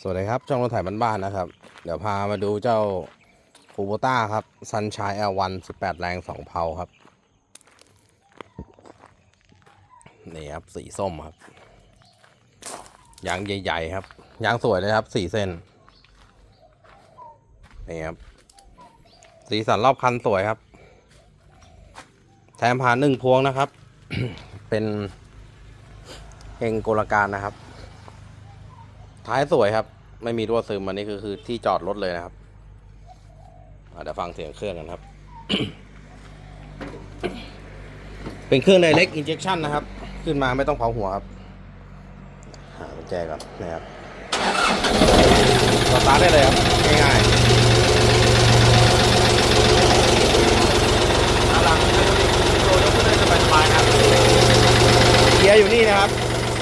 สวัสดีครับ ช่องรถไถบ้านๆนะครับ เดี๋ยวพามาดูเจ้าคูโบต้าครับซันช i ย L1 18แปดแรง2เพาครับ นี่ครับ สีส้มครับ ยางใหญ่ๆครับ ยางสวยเลยครับ4เส้น นี่ครับ สีสันรอบคันสวยครับ แถมผ่านหนึ่งพวงนะครับ เป็นเฮงโกลการนะครับ ท้ายสวยครับ ไม่มีรั่วซึมอันนี้คือคือที่จอดรถเลยนะครับเดี๋ยวฟังเสียงเครื่องกันครับ เป็นเครื่อง direct injection นะครับ ขึ้นมาไม่ต้องเผาหัวครับ หาแจก่อนนะครับสตาร์ทได้เลยครับ ง่ายๆหลังโดยกขึ้นได้สบายๆนะครับ เกียร์อยู่นี่นะครับ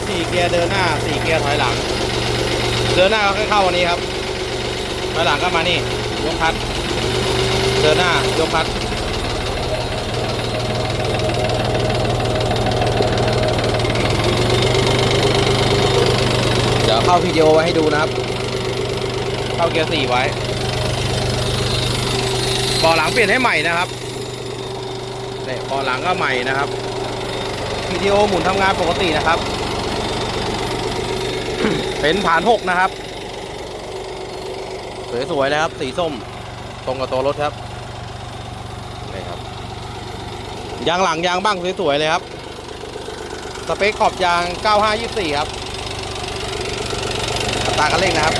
สี่เกียร์เดินหน้าสี่เกียร์ถอยหลัง เดินหน้าก็แค่เข้าวันนี้ครับถอหลังก็มานี่ยกคัดเดินหน้ายกคัดเดี๋ยวเข้าวิดีโอไว้ให้ดูนะครับ เข้าเกียร์สี่ไว้เบาะหลังเปลี่ยนให้ใหม่นะครับเนี่ยเบาะหลังก็ใหม่นะครับวิดีโอหมุนทำงานปกตินะครับ เป็นฐานหกนะครับ สวยๆเลยครับ สีส้ม ตรงกับตัวรถครับนี่ครับ ยางหลังยางบ้างสวยๆเลยครับ สเปคขอบยาง 9524 ครับตากันเร่งนะครับ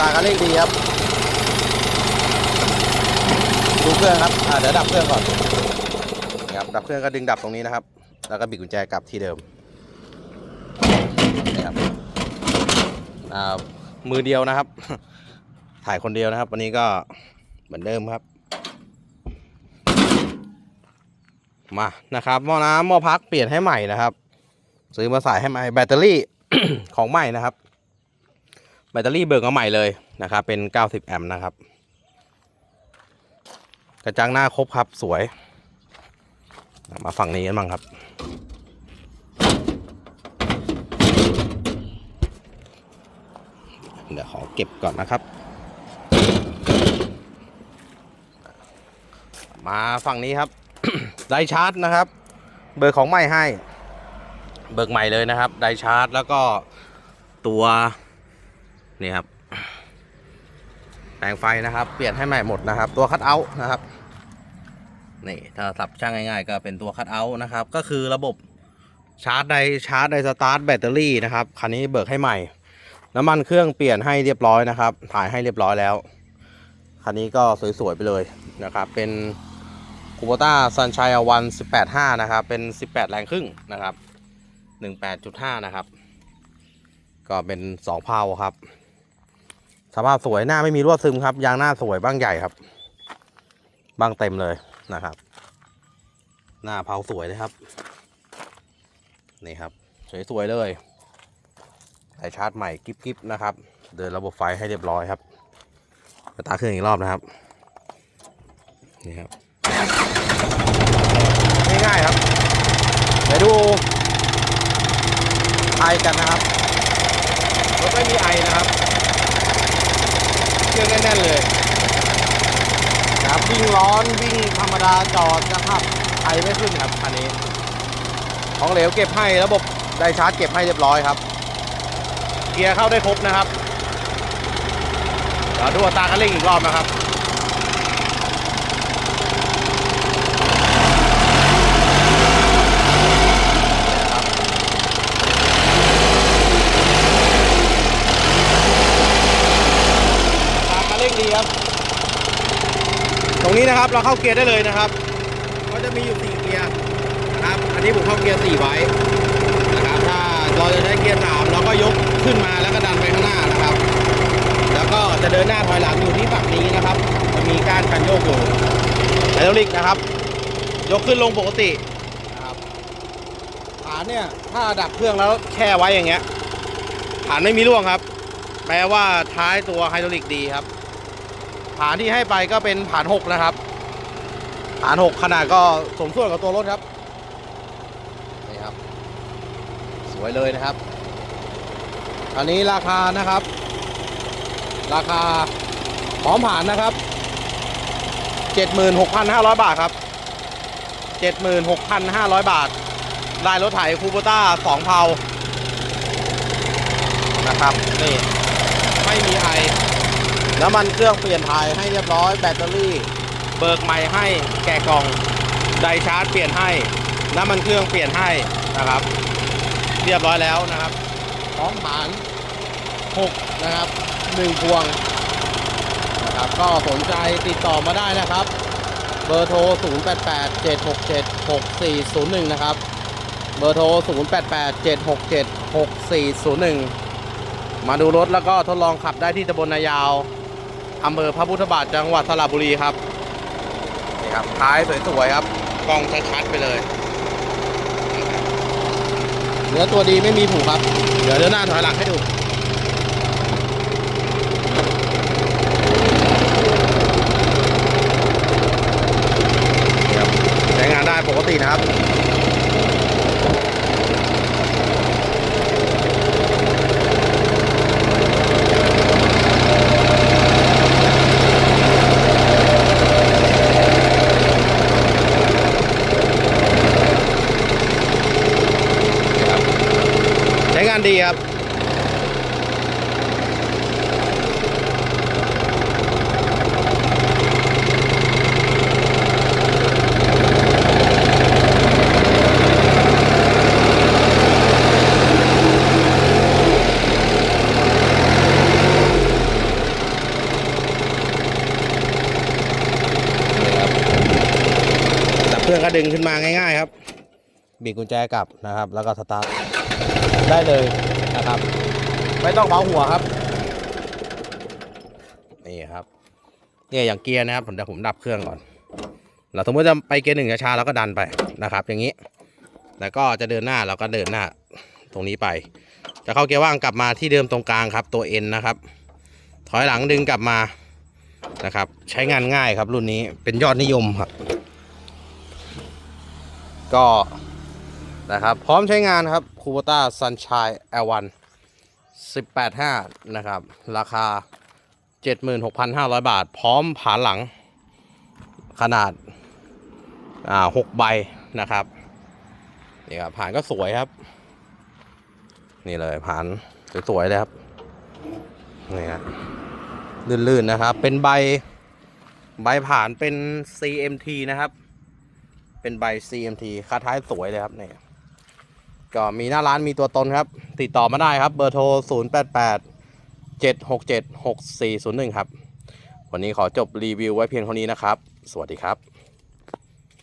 ตากันเร่งดีครับดูเครื่องครับ อ่าเดี๋ยวดับเครื่องก่อนนะครับดับเครื่องก็ดึงดับตรงนี้นะครับ แล้วก็บิดกุญแจกลับที่เดิมนี่ครับมือเดียวนะครับ ถ่ายคนเดียวนะครับ วันนี้ก็เหมือนเดิมครับ มานะครับหม้อน้ำหม้อพักเปลี่ยนให้ใหม่นะครับ ซื้อมาใส่ให้ใหม่แบตเตอรี่ของใหม่นะครับ แบตเตอรี่เบิกมาใหม่เลยนะครับ เป็น 90 แอมป์นะครับ กระจังหน้าครบครับสวย มาฝั่งนี้กันบ้างครับ เดี๋ยวขอเก็บก่อนนะครับ มาฝั่งนี้ครับ ไดชาร์จนะครับ เบอร์ของใหม่ให้ เบิกใหม่เลยนะครับ ไดชาร์จแล้วก็ตัวนี่ครับแปลงไฟนะครับ เปลี่ยนให้ใหม่หมดนะครับ ตัวคัตเอาท์นะครับ นี่ถ้าสับช่างง่ายๆ ก็เป็นตัวคัตเอาท์นะครับ ก็คือระบบชาร์จไดชาร์จไดสตาร์ทแบตเตอรี่นะครับ คันนี้เบิกให้ใหม่ น้ำมันเครื่องเปลี่ยนให้เรียบร้อยนะครับ ถ่ายให้เรียบร้อยแล้ว คันนี้ก็สวยๆไปเลยนะครับ เป็นคูโบต้าซันชัยวัน18.5 นะครับ เป็น 18 แรงครึ่งนะครับ 18.5 นะครับ ก็เป็น 2 เพาครับ สภาพสวยหน้าไม่มีรั่วซึมครับ ยางหน้าสวยบ้างใหญ่ครับ บ้างเต็มเลย นะครับ หน้าเพาสวยเลยครับ นี่ครับ สวยๆเลยสายชาร์จใหม่กิ๊บๆนะครับ เดินระบบไฟให้เรียบร้อยครับสตาร์เครื่องอีกรอบนะครับ นี่ครับ ง่ายๆครับเดี๋ยวดูไอกันนะครับรถไม่มีไอนะครับ เครื่องแน่นๆเลย วิ่งร้อนวิ่งธรรมดาจอดจะขับไอไม่ขึ้นครับอันนี้ ของเหลวเก็บให้ระบบไดชาร์จเก็บให้เรียบร้อยครับ เกียร์เข้าได้ครบนะครับเดี๋ยวดูอัตราคันเร่งอีกรอบนะครับอัตราคันเร่งดีครับ ตรงนี้นะครับเราเข้าเกียร์ได้เลยนะครับ ก็จะมีอยู่สี่เกียร์นะครับ อันนี้ผมเข้าเกียร์สี่ไว้นะครับถ้าเราจะใช้เกียร์สามเราก็ยกขึ้นมาแล้วก็ดันไปข้างหน้านะครับ แล้วก็จะเดินหน้าถอยหลังอยู่ที่ฝั่งนี้นะครับจะมีก้านคันโยกอยู่ไฮดรอลิกนะครับ ยกขึ้นลงปกตินะครับฐานเนี่ยถ้าดับเครื่องแล้วแช่ไว้อย่างเงี้ยฐานไม่มีร่วงครับ แปลว่าท้ายตัวไฮดรอลิกดีครับ ฐานที่ให้ไปก็เป็นฐานหกนะครับฐานหกขนาดก็สมส่วนกับตัวรถครับ นี่ครับ สวยเลยนะครับ อันนี้ราคานะครับ ราคาพร้อมผ่านนะครับ 76,500 บาทครับ 76,500 บาทได้รถไถคูโบต้า2เพานะครับ นี่ ไม่มีไอ น้ำมันเครื่องเปลี่ยนถ่ายให้เรียบร้อยแบตเตอรี่ เบิกใหม่ให้แกะกล่องไดชาร์จเปลี่ยนให้ น้ำมันเครื่องเปลี่ยนให้นะครับ เรียบร้อยแล้วนะครับพร้อมผ่าน6นะครับ1พวงนะครับก็สนใจติดต่อมาได้นะครับ เบอร์โทร 088 767 6401 นะครับ เบอร์โทร 088 767 6401 มาดูรถแล้วก็ทดลองขับได้ที่ตำบลนายาว อำเภอพระพุทธบาทจังหวัดสระบุรีครับนี่ครับท้ายสวยๆครับกล้องชัดๆไปเลยเนื้อตัวดีไม่มีผูกครับ เดี๋ยวเดินหน้าถอยหลังให้ดูนี่ครับใช้งานได้ปกตินะครับครับ ดีครับ เครื่องก็ดึงขึ้นมาง่าย ๆ ครับบีบกุญแจกลับนะครับ แล้วก็สตาร์ท ได้เลยนะครับ ไม่ต้องเบาหัวครับ นี่ครับ เนี่ยอย่างเกียร์นะครับผมเดี๋ยวผมดับเครื่องก่อน เราสมมติจะไปเกียร์หนึ่งช้าๆเราก็ดันไปนะครับ อย่างนี้ แล้วก็จะเดินหน้าเราก็เดินหน้าตรงนี้ไป จะเข้าเกียร์ว่างกลับมาที่เดิมตรงกลางครับ ตัว N นะครับ ถอยหลังดึงกลับมานะครับ ใช้งานง่ายครับรุ่นนี้เป็นยอดนิยมครับ ก็ นะครับ พร้อมใช้งานครับคู b ต้าซันชัย L1 185นะครับ ราคา76,500บาท พร้อมผานหลังขนาดอ่า6ใบนะครับนี่ครับผานก็สวยครับ นี่เลยผานสวยๆเลยครับนี่ฮะลื่นๆนะครับ เป็นใบใบผ่านเป็น CMT นะครับ เป็นใบ CMT ค่าท้ายสวยเลยครับเนี่ย ก็มีหน้าร้านมีตัวตนครับ ติดต่อมาได้ครับ เบอร์โทร 088 767 6401 ครับ วันนี้ขอจบรีวิวไว้เพียงเท่านี้นะครับ สวัสดีครับ